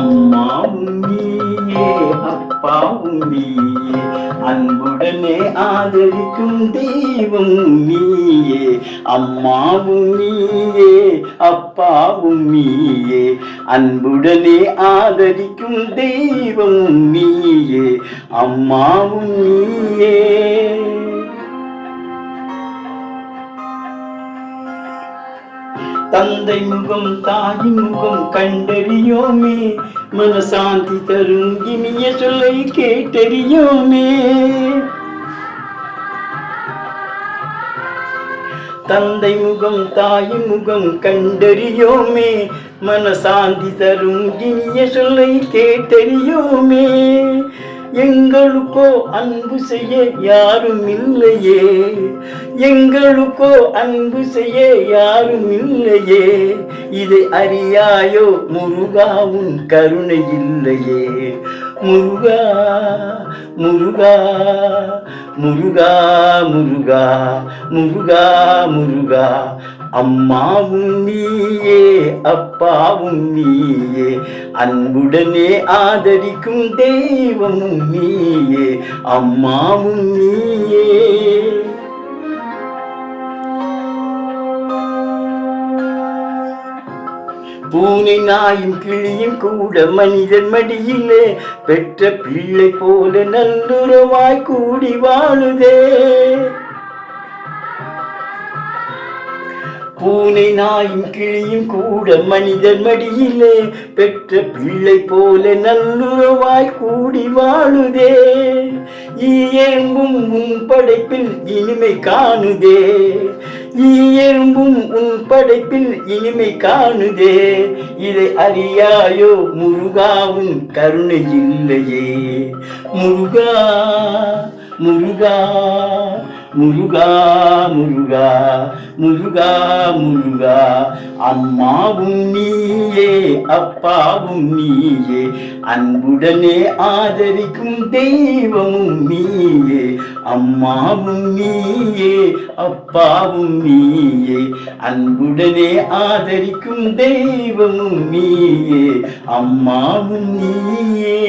அம்மாவும் நீயே அப்பாவும் நீயே அன்புடனே ஆதரிக்கும் தெய்வம் நீயே அம்மாவும் நீயே அப்பாவும் நீயே அன்புடனே ஆதரிக்கும் தெய்வம் நீயே அம்மாவும். நீயே தந்தை முகம் தாய் முகம் கண்டறியோமே. மனசாந்தி தரும் இனிய சொல்லை கேட்டறியோமே. தந்தை முகம் தாய் முகம் கண்டறியோமே. மனசாந்தி தரும் இனிய சொல்லை கேட்டறியோமே. எங்களுக்கோ அன்பு செய்ய யாரும் இல்லையே. எங்களுக்கோ அன்பு செய்ய யாரும் இல்லையே. இதை அறியாயோ முருகாவும் கருணை இல்லையே. முருகா முருகா முருகா முருகா முருகா முருகா. அம்மாவும் நீயே அப்பாவும் நீயே. அன்புடனே ஆதரிக்கும் தெய்வமும் நீயே அம்மாவும் நீயே. பூனை நாயும் கிளியும் கூட மனிதன் மடியிலே பெற்ற பிள்ளை போல நல்லுறவாய் கூடி வாழுதே. பூனை நாயும் கிளியும் கூட மனிதர் மடியிலே பெற்ற பிள்ளை போல நல்லுறவாய் கூடி வாழுதே. ஈயெறும்பும் உன் படைப்பில் இனிமை காணுதே. ஈயெறும்பும் உன் படைப்பில் இனிமை காணுதே. இதை அறியாயோ முருகாவும் கருணை இல்லையே. முருகா முருகா. முருகா முருகா முருகா முருகா. அம்மாவும் நீயே அப்பாவும் நீயே. அன்புடனே ஆதரிக்கும் தெய்வமும் நீயே. அம்மாவும் நீயே அப்பாவும் நீயே. அன்புடனே ஆதரிக்கும் தெய்வமும் நீயே. அம்மாவும் நீயே.